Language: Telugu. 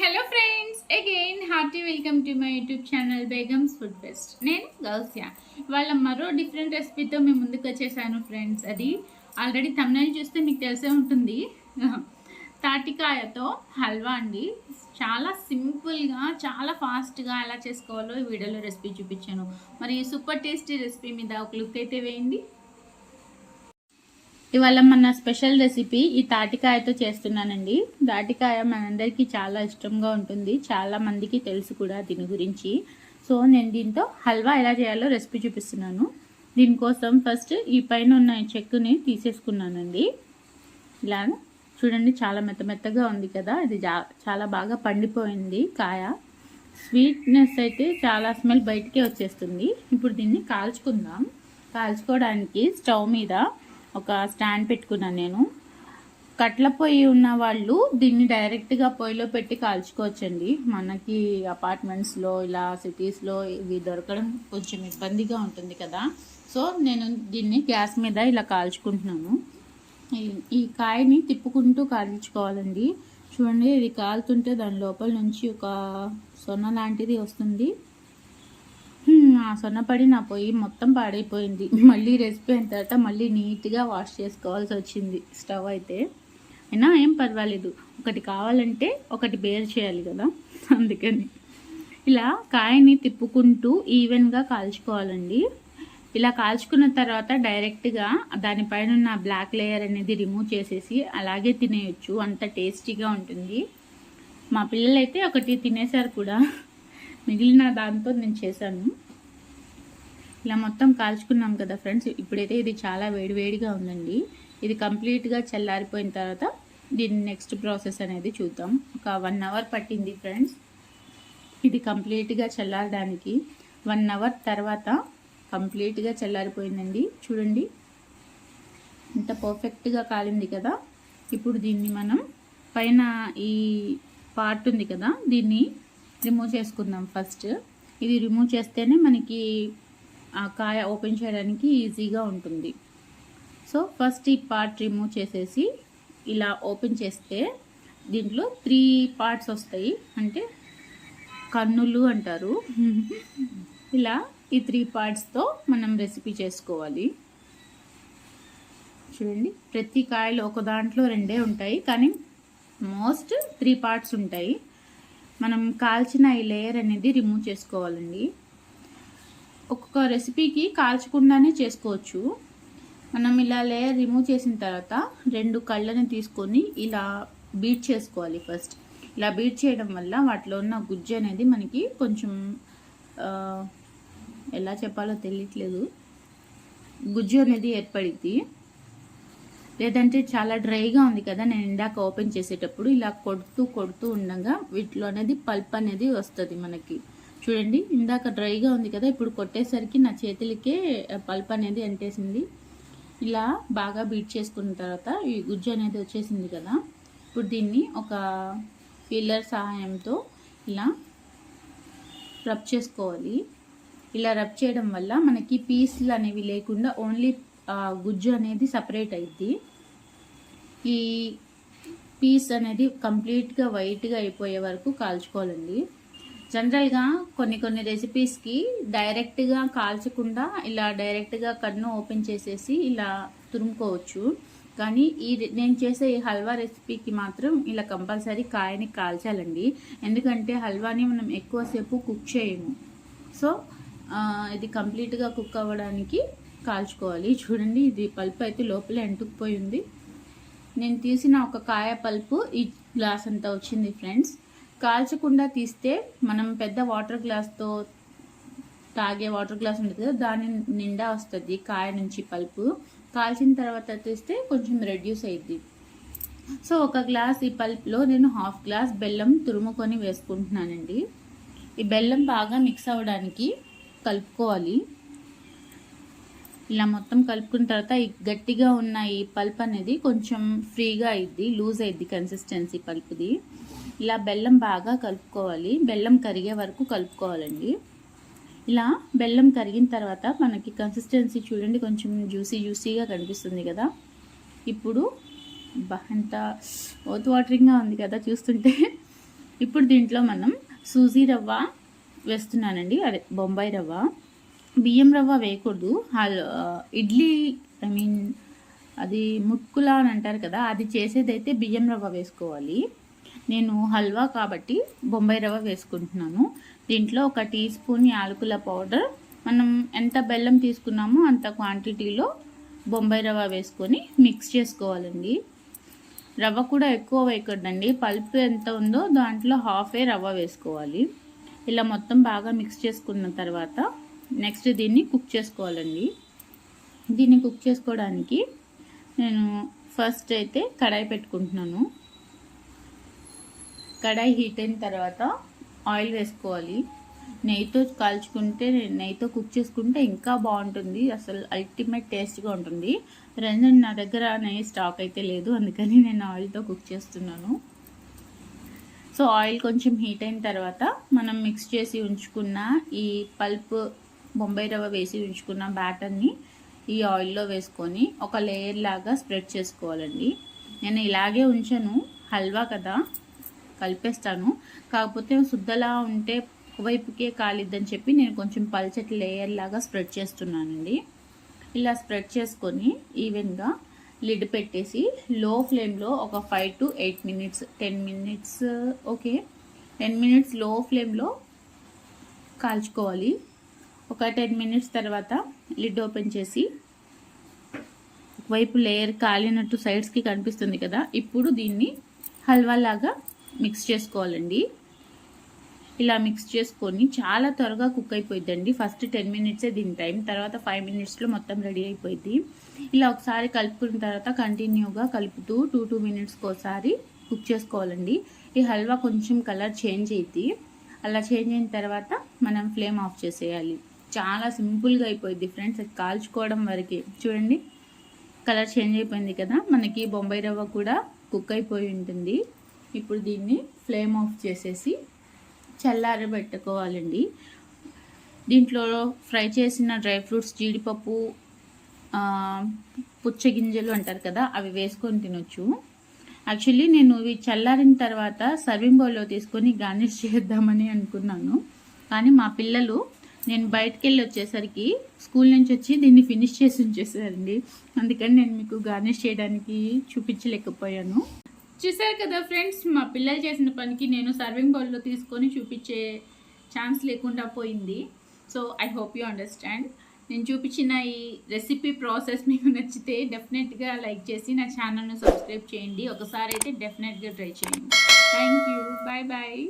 Hello friends again hearty welcome to my YouTube channel Begum's food fest నేను గౌసియా. వాళ్ళ మరో డిఫరెంట్ రెసిపీతో మేము ముందుకు వచ్చేసాను ఫ్రెండ్స్ అది ఆల్రెడీ తమిళ చూస్తే మీకు తెలిసే ఉంటుంది. తాటికాయతో హల్వా అండి. చాలా సింపుల్గా చాలా ఫాస్ట్గా ఎలా చేసుకోవాలో ఈ వీడియోలో రెసిపీ చూపించాను. మరి సూపర్ టేస్టీ రెసిపీ మీద ఒక లుక్ అయితే వేయండి. ఇవాళ మన స్పెషల్ రెసిపీ ఈ తాటికాయతో చేస్తున్నానండి. తాటికాయ మనందరికీ చాలా ఇష్టంగా ఉంటుంది. చాలా మందికి తెలుసు కూడా దీని గురించి. సో నేను దీంతో హల్వా ఎలా చేయాలో రెసిపీ చూపిస్తున్నాను. దీనికోసం ఫస్ట్ ఈ పైన ఉన్న చెక్కుని తీసేసుకున్నానండి. ఇలా చూడండి చాలా మెత్త మెత్తగా ఉంది కదా. ఇది చాలా బాగా పండిపోయింది కాయ. స్వీట్నెస్ అయితే చాలా స్మెల్ బయటికే వచ్చేస్తుంది. ఇప్పుడు దీన్ని కాల్చుకుందాం. కాల్చుకోవడానికి స్టవ్ మీద ఒక స్టాండ్ పెట్టుకున్నాను నేను. కట్ల పొయ్యి ఉన్న వాళ్ళు దీన్ని డైరెక్ట్గా పొయ్యిలో పెట్టి కాల్చుకోవచ్చండి. మనకి అపార్ట్మెంట్స్లో ఇలా సిటీస్లో ఇవి దొరకడం కొంచెం ఇబ్బందిగా ఉంటుంది కదా. సో నేను దీన్ని గ్యాస్ మీద ఇలా కాల్చుకుంటున్నాను. ఈ కాయని తిప్పుకుంటూ కాల్చుకోవాలండి. చూడండి ఇది కాలుతుంటే దాని లోపల నుంచి ఒక సొన్న లాంటిది వస్తుంది. సొన్నపడి నా పొయ్యి మొత్తం పాడైపోయింది. మళ్ళీ రెసిపీ అయిన తర్వాత మళ్ళీ నీట్గా వాష్ చేసుకోవాల్సి వచ్చింది. స్టవ్ అయితే. అయినా ఏం పర్వాలేదు. ఒకటి కావాలంటే ఒకటి బేర్ చేయాలి కదా. అందుకని. ఇలా కాయని తిప్పుకుంటూ ఈవెన్గా కాల్చుకోవాలండి. ఇలా కాల్చుకున్న తర్వాత డైరెక్ట్గా దానిపైన ఉన్న బ్లాక్ లేయర్ అనేది రిమూవ్ చేసేసి అలాగే తినేయచ్చు. అంత టేస్టీగా ఉంటుంది. మా పిల్లలైతే ఒకటి తినేసారు కూడా. మిగిలిన దాంతో నేను చేశాను. ఇలా మొత్తం కాల్చుకున్నాం కదా ఫ్రెండ్స్ ఇప్పుడైతే ఇది చాలా వేడివేడిగా ఉందండి. ఇది కంప్లీట్గా చల్లారిపోయిన తర్వాత దీని నెక్స్ట్ ప్రాసెస్ అనేది చూద్దాం. ఒక వన్ అవర్ పట్టింది ఫ్రెండ్స్. ఇది కంప్లీట్గా చల్లారడానికి వన్ అవర్ తర్వాత కంప్లీట్గా చల్లారిపోయిందండి. చూడండి ఇంత పర్ఫెక్ట్గా కాలింది కదా. ఇప్పుడు దీన్ని మనం పైన ఈ పార్ట్ ఉంది కదా దీన్ని రిమూవ్ చేసుకుందాం ఫస్ట్. ఇది రిమూవ్ చేస్తేనే మనకి ఆ కాయ ఓపెన్ చేయడానికి ఈజీగా ఉంటుంది. సో ఫస్ట్ ఈ పార్ట్ రిమూవ్ చేసేసి ఇలా ఓపెన్ చేస్తే దీంట్లో త్రీ పార్ట్స్ వస్తాయి. అంటే కన్నులు అంటారు. ఇలా ఈ త్రీ పార్ట్స్తో మనం రెసిపీ చేసుకోవాలి. చూడండి ప్రతి కాయలు ఒక దాంట్లో రెండే ఉంటాయి. కానీ మోస్ట్ త్రీ పార్ట్స్ ఉంటాయి. మనం కాల్చిన ఈ లేయర్ అనేది రిమూవ్ చేసుకోవాలండి. ఒక్కొక్క రెసిపీకి కాల్చకుండానే చేసుకోవచ్చు. మనం ఇలా లేయర్ రిమూవ్ చేసిన తర్వాత రెండు కళ్ళని తీసుకొని ఇలా బీట్ చేసుకోవాలి ఫస్ట్ ఇలా బీట్ చేయడం వల్ల వాటిలో ఉన్న గుజ్జు అనేది మనకి కొంచెం ఎలా చెప్పాలో తెలియట్లేదు. గుజ్జు అనేది ఏర్పడిద్ది. లేదంటే చాలా డ్రైగా ఉంది కదా నేను ఇందాక ఓపెన్ చేసేటప్పుడు ఇలా కొడుతూ కొడుతూ ఉండగా వీటిలో అనేది పల్ప్ అనేది వస్తుంది మనకి. చూడండి ఇందాక డ్రైగా ఉంది కదా ఇప్పుడు కొట్టేసరికి నా చేతులకే పల్ప్ అనేది అంటేసింది. ఇలా బాగా బీట్ చేసుకున్న తర్వాత ఈ గుజ్జు అనేది వచ్చేసింది కదా ఇప్పుడు దీన్ని ఒక పిల్లర్ సహాయంతో ఇలా రబ్ చేసుకోవాలి. ఇలా రబ్ చేయడం వల్ల మనకి పీసులు అనేవి లేకుండా ఓన్లీ గుజ్జు అనేది సపరేట్ అయింది ఈ పీస్ అనేది కంప్లీట్గా వైట్గా అయిపోయే వరకు కాల్చుకోవాలండి. జనరల్గా కొన్ని కొన్ని రెసిపీస్కి డైరెక్ట్గా కాల్చకుండా ఇలా డైరెక్ట్గా కన్ను ఓపెన్ చేసేసి ఇలా తురుముకోవచ్చు. కానీ ఈ నేను చేసే ఈ హల్వా రెసిపీకి మాత్రం ఇలా కంపల్సరీ కాయని కాల్చాలండి. ఎందుకంటే హల్వాని మనం ఎక్కువసేపు కుక్ చేయము. సో ఇది కంప్లీట్గా కుక్ అవ్వడానికి కాల్చుకోవాలి. చూడండి ఇది పల్పు అయితే లోపలే అంటుకుపోయింది నేను తీసిన ఒక కాయ పల్పు ఈ గ్లాస్ అంతా వచ్చింది ఫ్రెండ్స్. కాల్చకుండా తీస్తే మనం పెద్ద వాటర్ గ్లాస్తో తాగే వాటర్ గ్లాస్ ఉంటుంది కదా దాని నిండా వస్తుంది కాయ నుంచి పల్పు. కాల్చిన తర్వాత తీస్తే కొంచెం రెడ్యూస్ అయ్యిద్ది సో ఒక గ్లాస్ ఈ పల్ప్లో నేను హాఫ్ గ్లాస్ బెల్లం తురుముకొని వేసుకుంటున్నానండి. ఈ బెల్లం బాగా మిక్స్ అవ్వడానికి కలుపుకోవాలి. ఇలా మొత్తం కలుపుకున్న తర్వాత ఈ గట్టిగా ఉన్న ఈ పల్ప్ అనేది కొంచెం ఫ్రీగా అయింది లూజ్ అయింది కన్సిస్టెన్సీ పల్ప్ది. ఇలా బెల్లం బాగా కలుపుకోవాలి. బెల్లం కరిగే వరకు కలుపుకోవాలండి. ఇలా బెల్లం కరిగిన తర్వాత మనకి కన్సిస్టెన్సీ చూడండి కొంచెం జ్యూసీ జ్యూసీగా కనిపిస్తుంది కదా. ఇప్పుడు ఎంత ఓత్ వాటరింగ్గా ఉంది కదా చూస్తుంటే. ఇప్పుడు దీంట్లో మనం సూజీ రవ్వ వేస్తున్నానండి. అదే బొంబాయి రవ్వ. బియ్యం రవ్వ వేయకూడదు. ఇడ్లీ ఐ మీన్ అది ముక్కులా అని అంటారు కదా అది చేసేదైతే బియ్యం రవ్వ వేసుకోవాలి. నేను హల్వా కాబట్టి బొంబాయి రవ్వ వేసుకుంటున్నాను. దీంట్లో ఒక టీ స్పూన్ యాలకుల పౌడర్. మనం ఎంత బెల్లం తీసుకున్నామో అంత క్వాంటిటీలో బొంబాయి రవ్వ వేసుకొని మిక్స్ చేసుకోవాలండి. రవ్వ కూడా ఎక్కువ వేయకూడదండి. పల్ప్ ఎంత ఉందో దాంట్లో హాఫే రవ్వ వేసుకోవాలి. ఇలా మొత్తం బాగా మిక్స్ చేసుకున్న తర్వాత నెక్స్ట్ దీన్ని కుక్ చేసుకోవాలండి. దీన్ని కుక్ చేసుకోవడానికి నేను ఫస్ట్ అయితే కడాయి పెట్టుకుంటున్నాను. కడాయి హీట్ అయిన తర్వాత ఆయిల్ వేసుకోవాలి. నెయ్యితో కాల్చుకుంటే నెయ్యితో కుక్ చేసుకుంటే ఇంకా బాగుంటుంది. అసలు అల్టిమేట్ టేస్ట్గా ఉంటుంది. రెండు నా దగ్గర నెయ్యి స్టాక్ అయితే లేదు. అందుకని నేను ఆయిల్తో కుక్ చేస్తున్నాను. సో ఆయిల్ కొంచెం హీట్ అయిన తర్వాత మనం మిక్స్ చేసి ఉంచుకున్న ఈ పల్ప్ బొంబాయి రవ్వ వేసి ఉంచుకున్న బ్యాటర్ని ఈ ఆయిల్లో వేసుకొని ఒక లేయర్ లాగా స్ప్రెడ్ చేసుకోవాలండి. నేను ఇలాగే ఉంచాను. హల్వా కదా. కలిపేస్తాను. కాకపోతే శుద్ధలా ఉంటే ఒకవైపుకే కాలిద్దని చెప్పి నేను కొంచెం పల్చటి లేయర్ లాగా స్ప్రెడ్ చేస్తున్నానండి. ఇలా స్ప్రెడ్ చేసుకొని ఈవెన్గా లిడ్ పెట్టేసి లో ఫ్లేమ్లో ఒక five to eight minutes ten minutes okay ten మినిట్స్లో ఫ్లేమ్లో కాల్చుకోవాలి. ఒక టెన్ మినిట్స్ తర్వాత లిడ్ ఓపెన్ చేసి ఒకవైపు లేయర్ కాలినట్టు సైడ్స్కి కనిపిస్తుంది కదా ఇప్పుడు దీన్ని హల్వా లాగా మిక్స్ చేసుకోవాలండి. ఇలా మిక్స్ చేసుకొని చాలా త్వరగా కుక్ అయిపోయిందండి ఫస్ట్ టెన్ మినిట్సే దీని టైం తర్వాత ఫైవ్ మినిట్స్లో మొత్తం రెడీ అయిపోయింది ఇలా ఒకసారి కలుపుకున్న తర్వాత కంటిన్యూగా కలుపుతూ టూ టూ మినిట్స్కి ఒకసారి కుక్ చేసుకోవాలండి. ఈ హల్వా కొంచెం కలర్ చేంజ్ అయింది అలా చేంజ్ అయిన తర్వాత మనం ఫ్లేమ్ ఆఫ్ చేసేయాలి. చాలా సింపుల్గా అయిపోయింది ఫ్రెండ్స్ అది కాల్చుకోవడం వరకే. చూడండి కలర్ చేంజ్ అయిపోయింది కదా మనకి బొంబాయి రవ్వ కూడా కుక్ అయిపోయి ఉంటుంది. ఇప్పుడు దీన్ని ఫ్లేమ్ ఆఫ్ చేసేసి చల్లారబెట్టుకోవాలండి. దీంట్లో ఫ్రై చేసిన డ్రై ఫ్రూట్స్ జీడిపప్పు పుచ్చగింజలు అంటారు కదా అవి వేసుకొని తినొచ్చు. యాక్చువల్లీ నేను ఇవి చల్లారిన తర్వాత సర్వింగ్ బౌల్లో తీసుకొని గార్నిష్ చేద్దామని అనుకున్నాను. కానీ మా పిల్లలు నేను బయటకు వెళ్ళి వచ్చేసరికి స్కూల్ నుంచి వచ్చి దీన్ని ఫినిష్ చేసి ఉంచేసారండి అందుకని నేను మీకు గార్నిష్ చేయడానికి చూపించలేకపోయాను. చూసారు కదా ఫ్రెండ్స్ మా పిల్లలు చేసిన పనికి నేను సర్వింగ్ బౌల్లో తీసుకొని చూపించే ఛాన్స్ లేకుండా పోయింది. So I hope you understand నేను చూపించిన ఈ రెసిపీ ప్రాసెస్ మీకు నచ్చితే డెఫినెట్గా లైక్ చేసి నా ఛానల్ను సబ్స్క్రైబ్ చేయండి. ఒకసారి అయితే డెఫినెట్గా ట్రై చేయండి. Thank you bye bye